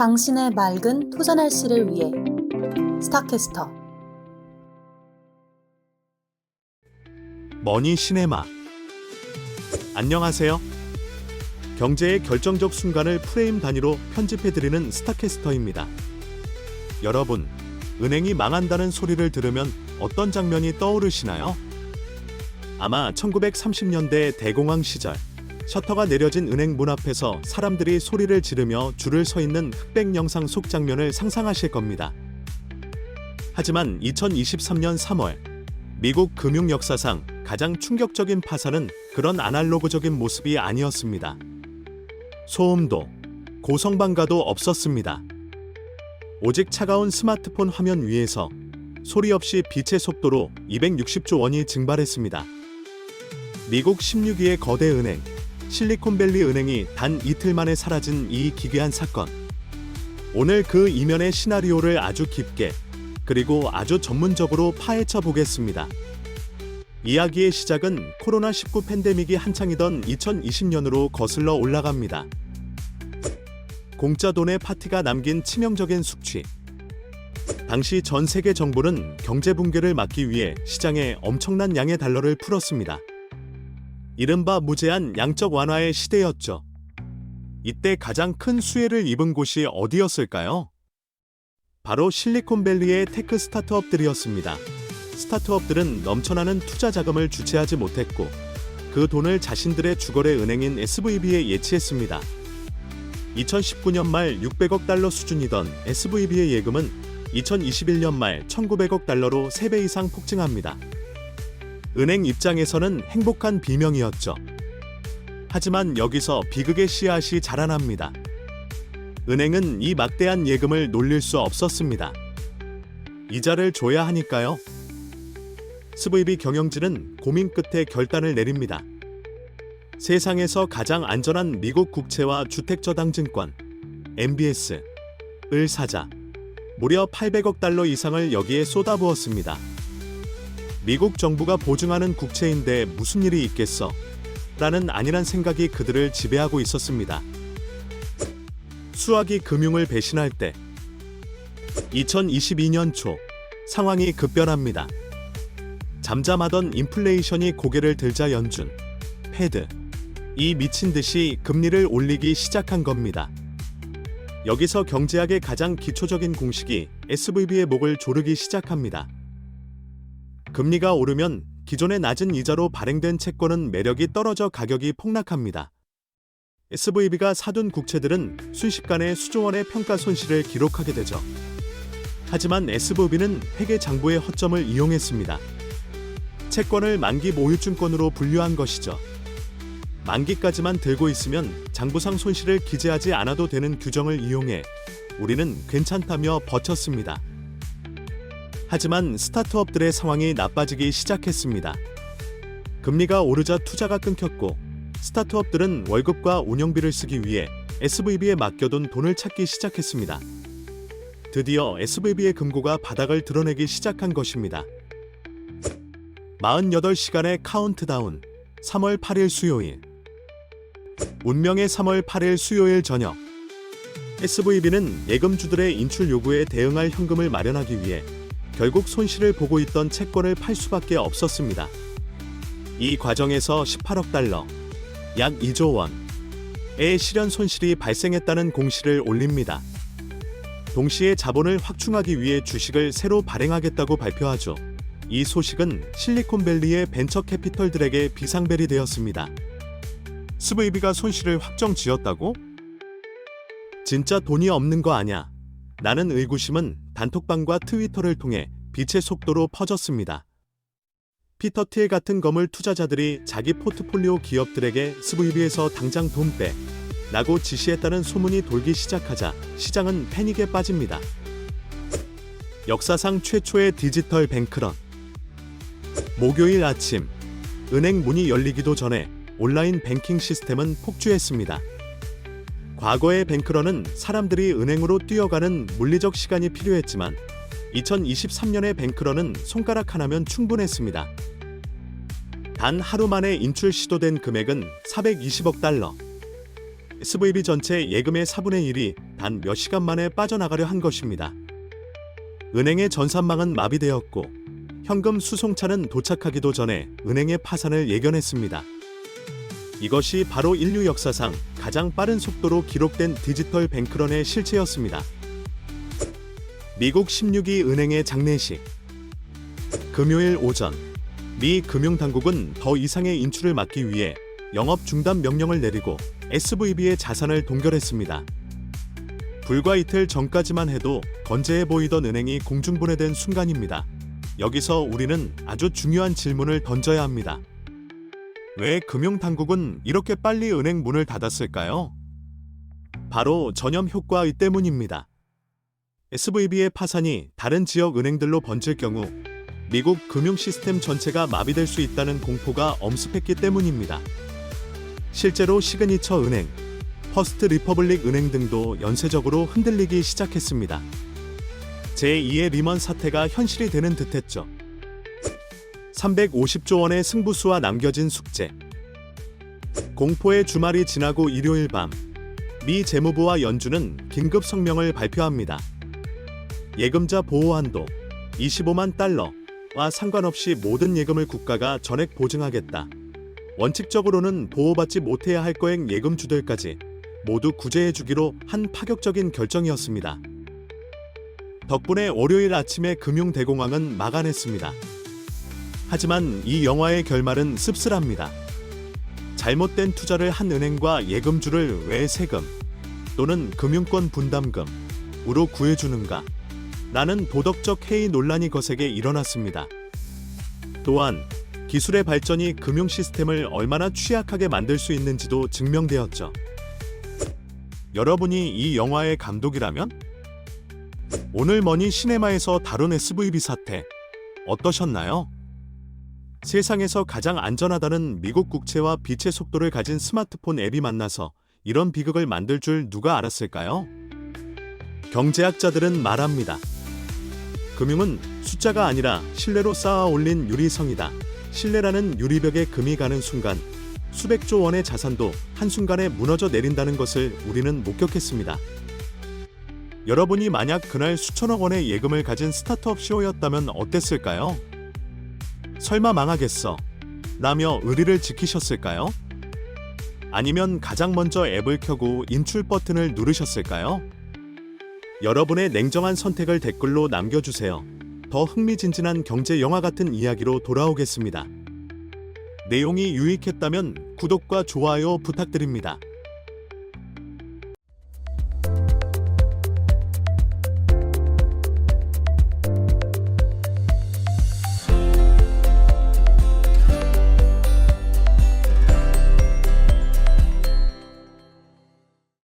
당신의 맑은 투자 날씨를 위해 스타캐스터 머니 시네마 안녕하세요. 경제의 결정적 순간을 프레임 단위로 편집해드리는 스타캐스터입니다. 여러분, 은행이 망한다는 소리를 들으면 어떤 장면이 떠오르시나요? 아마 1930년대 대공황 시절 셔터가 내려진 은행 문 앞에서 사람들이 소리를 지르며 줄을 서 있는 흑백 영상 속 장면을 상상하실 겁니다. 하지만 2023년 3월 미국 금융 역사상 가장 충격적인 파산은 그런 아날로그적인 모습이 아니었습니다. 소음도 고성방가도 없었습니다. 오직 차가운 스마트폰 화면 위에서 소리 없이 빛의 속도로 260조 원이 증발했습니다. 미국 16위의 거대 은행 실리콘밸리 은행이 단 이틀 만에 사라진 이 기괴한 사건. 오늘 그 이면의 시나리오를 아주 깊게 그리고 아주 전문적으로 파헤쳐 보겠습니다. 이야기의 시작은 코로나19 팬데믹이 한창이던 2020년으로 거슬러 올라갑니다. 공짜 돈의 파티가 남긴 치명적인 숙취. 당시 전 세계 정부는 경제 붕괴를 막기 위해 시장에 엄청난 양의 달러를 풀었습니다. 이른바 무제한 양적 완화의 시대였죠. 이때 가장 큰 수혜를 입은 곳이 어디였을까요? 바로 실리콘밸리의 테크 스타트업들이었습니다. 스타트업들은 넘쳐나는 투자 자금을 주체하지 못했고 그 돈을 자신들의 주거래 은행인 SVB에 예치했습니다. 2019년 말 600억 달러 수준이던 SVB의 예금은 2021년 말 1,900억 달러로 3배 이상 폭증합니다. 은행 입장에서는 행복한 비명이었죠. 하지만 여기서 비극의 씨앗이 자라납니다. 은행은 이 막대한 예금을 놀릴 수 없었습니다. 이자를 줘야 하니까요. SVB 경영진은 고민 끝에 결단을 내립니다. 세상에서 가장 안전한 미국 국채와 주택저당증권 MBS을 사자 무려 800억 달러 이상을 여기에 쏟아부었습니다. 미국 정부가 보증하는 국채인데 무슨 일이 있겠어? 라는 안일한 생각이 그들을 지배하고 있었습니다. 수학이 금융을 배신할 때 2022년 초 상황이 급변합니다. 잠잠하던 인플레이션이 고개를 들자 연준, 패드, 이 미친 듯이 금리를 올리기 시작한 겁니다. 여기서 경제학의 가장 기초적인 공식이 SVB의 목을 조르기 시작합니다. 금리가 오르면 기존의 낮은 이자로 발행된 채권은 매력이 떨어져 가격이 폭락합니다. SVB가 사둔 국채들은 순식간에 수조 원의 평가 손실을 기록하게 되죠. 하지만 SVB는 회계 장부의 허점을 이용했습니다. 채권을 만기 모유증권으로 분류한 것이죠. 만기까지만 들고 있으면 장부상 손실을 기재하지 않아도 되는 규정을 이용해 우리는 괜찮다며 버텼습니다. 하지만 스타트업들의 상황이 나빠지기 시작했습니다. 금리가 오르자 투자가 끊겼고 스타트업들은 월급과 운영비를 쓰기 위해 SVB에 맡겨둔 돈을 찾기 시작했습니다. 드디어 SVB의 금고가 바닥을 드러내기 시작한 것입니다. 48시간의 카운트다운 3월 8일 수요일 운명의 3월 8일 수요일 저녁 SVB는 예금주들의 인출 요구에 대응할 현금을 마련하기 위해 결국 손실을 보고 있던 채권을 팔 수밖에 없었습니다. 이 과정에서 18억 달러, 약 2조 원의 실현 손실이 발생했다는 공시를 올립니다. 동시에 자본을 확충하기 위해 주식을 새로 발행하겠다고 발표하죠. 이 소식은 실리콘밸리의 벤처 캐피털들에게 비상벨이 되었습니다. SVB가 손실을 확정 지었다고? 진짜 돈이 없는 거 아냐? 나는 의구심은 단톡방과 트위터를 통해 빛의 속도로 퍼졌습니다. 피터 틸 같은 거물 투자자들이 자기 포트폴리오 기업들에게 SVB에서 당장 돈 빼. 라고 지시했다는 소문이 돌기 시작하자 시장은 패닉에 빠집니다. 역사상 최초의 디지털 뱅크런. 목요일 아침, 은행 문이 열리기도 전에 온라인 뱅킹 시스템은 폭주했습니다. 과거의 뱅크런은 사람들이 은행으로 뛰어가는 물리적 시간이 필요했지만 2023년의 뱅크런은 손가락 하나면 충분했습니다. 단 하루 만에 인출 시도된 금액은 420억 달러. SVB 전체 예금의 4분의 1이 단 몇 시간 만에 빠져나가려 한 것입니다. 은행의 전산망은 마비되었고 현금 수송차는 도착하기도 전에 은행의 파산을 예견했습니다. 이것이 바로 인류 역사상 가장 빠른 속도로 기록된 디지털 뱅크런의 실체였습니다. 미국 16위 은행의 장례식. 금요일 오전, 미 금융당국은 더 이상의 인출을 막기 위해 영업 중단 명령을 내리고 SVB의 자산을 동결했습니다. 불과 이틀 전까지만 해도 건재해 보이던 은행이 공중분해된 순간입니다. 여기서 우리는 아주 중요한 질문을 던져야 합니다. 왜 금융당국은 이렇게 빨리 은행 문을 닫았을까요? 바로 전염 효과의 때문입니다. SVB의 파산이 다른 지역 은행들로 번질 경우 미국 금융 시스템 전체가 마비될 수 있다는 공포가 엄습했기 때문입니다. 실제로 시그니처 은행, 퍼스트 리퍼블릭 은행 등도 연쇄적으로 흔들리기 시작했습니다. 제2의 리먼 사태가 현실이 되는 듯했죠. 350조 원의 승부수와 남겨진 숙제. 공포의 주말이 지나고 일요일 밤, 미 재무부와 연준은 긴급 성명을 발표합니다. 예금자 보호 한도 25만 달러와 상관없이 모든 예금을 국가가 전액 보증하겠다. 원칙적으로는 보호받지 못해야 할 거액 예금 주들까지 모두 구제해 주기로 한 파격적인 결정이었습니다. 덕분에 월요일 아침에 금융대공황은 막아냈습니다. 하지만 이 영화의 결말은 씁쓸합니다. 잘못된 투자를 한 은행과 예금주를 왜 세금 또는 금융권 분담금으로 구해주는가? 라는 도덕적 해이 논란이 거세게 일어났습니다. 또한 기술의 발전이 금융 시스템을 얼마나 취약하게 만들 수 있는지도 증명되었죠. 여러분이 이 영화의 감독이라면? 오늘 머니 시네마에서 다룬 SVB 사태 어떠셨나요? 세상에서 가장 안전하다는 미국 국채와 빛의 속도를 가진 스마트폰 앱이 만나서 이런 비극을 만들 줄 누가 알았을까요? 경제학자들은 말합니다. 금융은 숫자가 아니라 신뢰로 쌓아 올린 유리성이다. 신뢰라는 유리벽에 금이 가는 순간 수백조 원의 자산도 한순간에 무너져 내린다는 것을 우리는 목격했습니다. 여러분이 만약 그날 수천억 원의 예금을 가진 스타트업 CEO였다면 어땠을까요? 설마 망하겠어. 라며 의리를 지키셨을까요? 아니면 가장 먼저 앱을 켜고 인출 버튼을 누르셨을까요? 여러분의 냉정한 선택을 댓글로 남겨주세요. 더 흥미진진한 경제 영화 같은 이야기로 돌아오겠습니다. 내용이 유익했다면 구독과 좋아요 부탁드립니다.